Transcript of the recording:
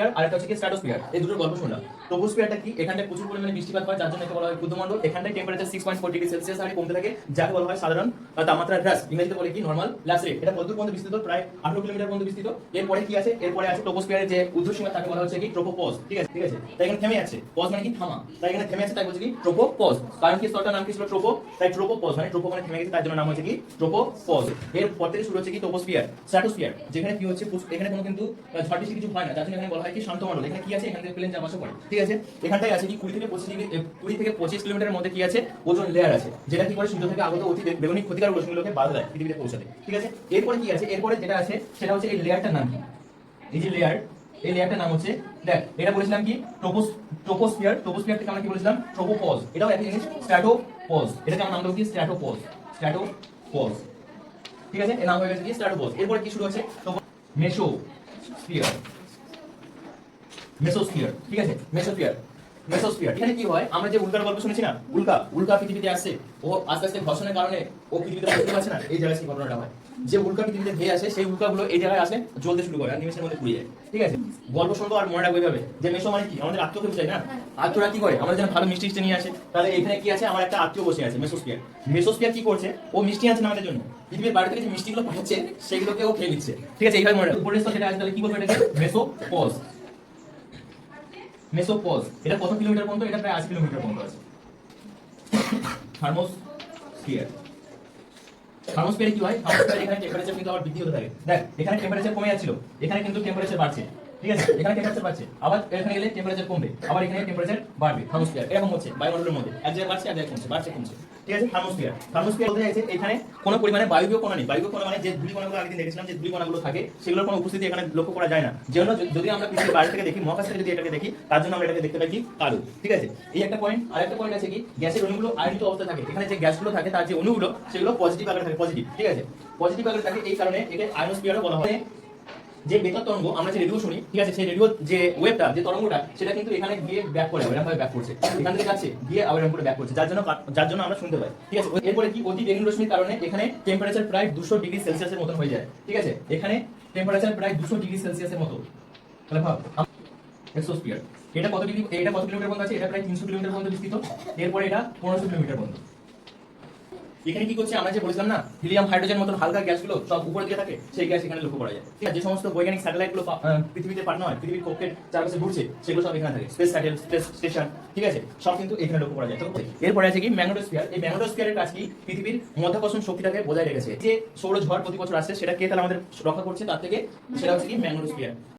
Troposphere আর একটা হচ্ছে কি স্ট্র্যাটোস্ফিয়ার এই দুটোর গল্প শুনলাম। ট্রোপোস্ফিয়ারটা কি? এখানটায় প্রচুর পরিমাণে বৃষ্টিপাত হয়, যার জন্য একে বলা হয় ক্ষুদ্রমণ্ডল। এখানটায় temperature six point four degree Celsius হারে কমতে থাকে, যাকে বলা হয় সাধারণ তাপমাত্রা হ্রাস। ইংরেজিতে বলে কি? নর্মাল ল্যাস রেট এটা কতদূর পর্যন্ত বিস্তৃত, প্রায় আঠারো কিলোমিটার পর্যন্ত বিস্তৃত। এরপরে কি আছে? এরপরে আছে ট্রোপোস্ফিয়ারের যে ঊর্ধ্বসীমা, তাকে বলা হচ্ছে কি? ট্রোপোপজ ঠিক আছে? ঠিক আছে? তাই এখানে থেমে আছে। পজ মানে কি? থামা। তাই এখানে থেমে আছে, তাই বলছে কি? ট্রোপোপজ কারণ কি? স্তরটার নাম কি ছিল? ট্রোপো তাই ট্রোপোপজ মানে ট্রোপো মানে থেমে গেছে, তার জন্য নাম হচ্ছে কি? ট্রোপোপজ এর পর থেকে শুরু হচ্ছে কি? ট্রোপোস্ফিয়ার স্ট্র্যাটোস্ফিয়ার যেখানে কি হচ্ছে? এখানে কোনো কিন্তু ঝড় বৃষ্টি কিছু হয় না। যার জন্য এখানে বলা হয় কি শান্ত মণ্ডল এখানে কি আছে? এখান থেকে প্লেন যাওয়া করে। ঠিক আছে? এখানটায় আছে কি? কুড়ি থেকে পঁচিশ ডিগ্রি কুড়ি থেকে পঁচিশ কিলোমিটারের মধ্যে কি আছে? ওজন লেয়ার আছে। যেটা কি করে সূর্য থেকে আগত অতি বে- বেগুনি ক্ষতিকারক রশ্মিগুলোকে বাধা দেয় পৃথিবীতে পৌঁছাতে। ঠিক আছে? এরপরে কি আছে? এরপরে যেটা আছে, সেটা হচ্ছে এই লেয়ারটার নাম কি? এই যে লেয়ার এই লেয়ারটার নাম হচ্ছে, দেখ, এটা বলেছিলাম কি? ট্রোপোস ট্রোপোস্ফিয়ার ট্রোপোস্ফিয়ার থেকে আমরা কি বলেছিলাম? ট্রোপোপজ এটাও একই জিনিস স্ট্র্যাটোপজ এটাকে আমরা নাম দেবো কি? স্ট্র্যাটোপজ স্ট্র্যাটোপজ ঠিক আছে? এর নাম হয়ে গেছে কি? স্ট্র্যাটোপজ এরপরে কি শুরু হচ্ছে? মেসোস্ফিয়ার মেসোস্ফিয়ার ঠিক আছে? মেসোস্ফিয়ার মেসোস্ফিয়ার এখানে কি হয়? আমরা যে উল্কার গল্প শুনেছি না, উল্কা উল্কা পৃথিবীতে আসে, ও আস্তে আস্তে ঘর্ষণের কারণে ও পৃথিবীতে পড়তে পারছে না, এই জায়গায় সেই ঘটনাটা হয়। যে উল্কা পৃথিবীতে ধেয়ে আসে, সেই উল্কাগুলো এই জায়গায় আসে, জ্বলতে শুরু করে আর নিমেষের মধ্যে পুড়ে যায়, ঠিক আছে? গল্প শুনব আর মনে রাখব এইভাবে, যে মেসো মানে কি? আমাদের আত্মীয়কে বোঝায় না? আত্মীয়রা কি করে? আমাদের যেন ভালো মিষ্টি টিষ্টি নিয়ে আসে, তাহলে এখানে কি আছে? আমার একটা আত্মীয় বসে আছে মেসোস্ফিয়ার মেসোস্ফিয়ার কি করছে? ও মিষ্টি আনছে না আমাদের জন্য। পৃথিবীর বাইরে থেকে যে মিষ্টিগুলো পাঠাচ্ছে সেগুলোকে ও খেয়ে নিচ্ছে, ঠিক আছে? এইভাবে মনে রাখব উপরের স্তর যেটা আছে, তাহলে কি বলব এটাকে? মেসোপজ মেসোপজ, এটা কত কিলোমিটার পর্যন্ত? এটা প্রায় আশি কিলোমিটার পর্যন্ত আছে। থার্মোস্ফিয়ার। থার্মোস্ফিয়ারে কি হয়? থার্মোস্ফিয়ার এখানে টেম্পারেচার কিন্তু আবার বৃদ্ধি হতে থাকে। দেখ, এখানে টেম্পারেচার কমে যাচ্ছিল, এখানে কিন্তু টেম্পারেচার বাড়ছে। ঠিক আছে, এখানে টেম্পারেচার বাড়ছে। আবার এখানে গেলে টেম্পারেচার কমবে, আবার এখানে টেম্পারেচার বাড়বে থার্মোস্ফিয়ার এরকম হচ্ছে, বায়ুমণ্ডলের মধ্যে। এক জায়গায় বাড়ছে, এক জায়গায় কমছে, বাড়ছে, কমছে। ঠিক আছে থার্মোস্ফিয়ার থার্মোস্ফিয়ার বলতে চাইছে, এখানে কোনো পরিমাণে বায়ুবীয় কণা নেই। বায়ুবীয় কণা মানে যে ধূলি কণাগুলো দিন দেখেছিলাম, যে ধূলি কণাগুলো থাকে, সেগুলোর কোনো উপস্থিতি এখানে লক্ষ্য করা যায় না। যেন যদি আমরা পৃথিবীর বাইরে থেকে দেখি, মহাকাশ থেকে যদি এটাকে দেখি, তার জন্য আমরা এটাকে দেখতে পাই কি? কালো। ঠিক আছে? এই একটা পয়েন্ট আর একটা পয়েন্ট আছে কি? গ্যাসের অণুগুলো আয়নিত অবস্থা থাকে। এখানে যে গ্যাসগুলো থাকে, তার যে অণুগুলো, সেগুলো পজিটিভ আকারে থাকে পজিটিভ ঠিক আছে? পজিটিভ আকারে থাকে, এই কারণে একে আয়নোস্ফিয়ারও বলা হয়। যে বেতার তরঙ্গ, আমরা যে রেডিও শুনি, ঠিক আছে, সেই রেডিও যে ওয়েবটা যে তরঙ্গটা, সেটা কিন্তু এখানে গিয়ে ব্যাক করে এরকম ভাবে ব্যাক করছে। এখান থেকে যাচ্ছে, গিয়ে আবার এরকম করে ব্যাক করছে, যার জন্য যার জন্য আমরা শুনতে পাই, ঠিক আছে? এরপরে কি? অতি বেগুনি রশ্মির কারণে এখানে টেম্পারেচার প্রায় দুশো ডিগ্রি সেলসিয়াসের মতন হয়ে যায়, ঠিক আছে? এখানে টেম্পারেচার প্রায় দুশো ডিগ্রি সেলসিয়াসের মতো। তাহলে ভাব এক্সোস্ফিয়ার এটা কত ডিগ্রি এটা কত কিলোমিটার পর্যন্ত আছে? এটা প্রায় তিনশো কিলোমিটার পর্যন্ত বিস্তৃত। এরপরে এটা পনেরোশো কিলোমিটার পর্যন্ত এখানে কি করছে? আমরা যে বলেছিলাম না হিলিয়াম হাইড্রোজেন মতন হালকা গ্যাসগুলো সব উপরে দিকে থাকে, সেই গ্যাস এখানে লক্ষ্য করা যায়। ঠিক আছে? যে সমস্ত বৈজ্ঞানিক স্যাটেলাইটগুলো পৃথিবীতে পাঠানো হয় পৃথিবীর কক্ষের চারপাশে ঘুরছে, সেগুলো সব এখানে থাকে। স্পেস স্যাটেল স্পেস স্টেশন ঠিক আছে? সব কিন্তু এখানে লক্ষ্য করা যায়। তো এরপরে আছে কি? ম্যাগনেটোস্ফিয়ার এই ম্যাগনেটোস্ফিয়ারের কাজ কি? পৃথিবীর মধ্যাকর্ষণ শক্তিটাকে বজায় রেখেছে। যে সৌর ঝড় প্রতি বছর আসছে, সেটা কে তাহলে আমাদের রক্ষা করছে? তার থেকে সেটা হচ্ছে কি? ম্যাগনেটোস্ফিয়ার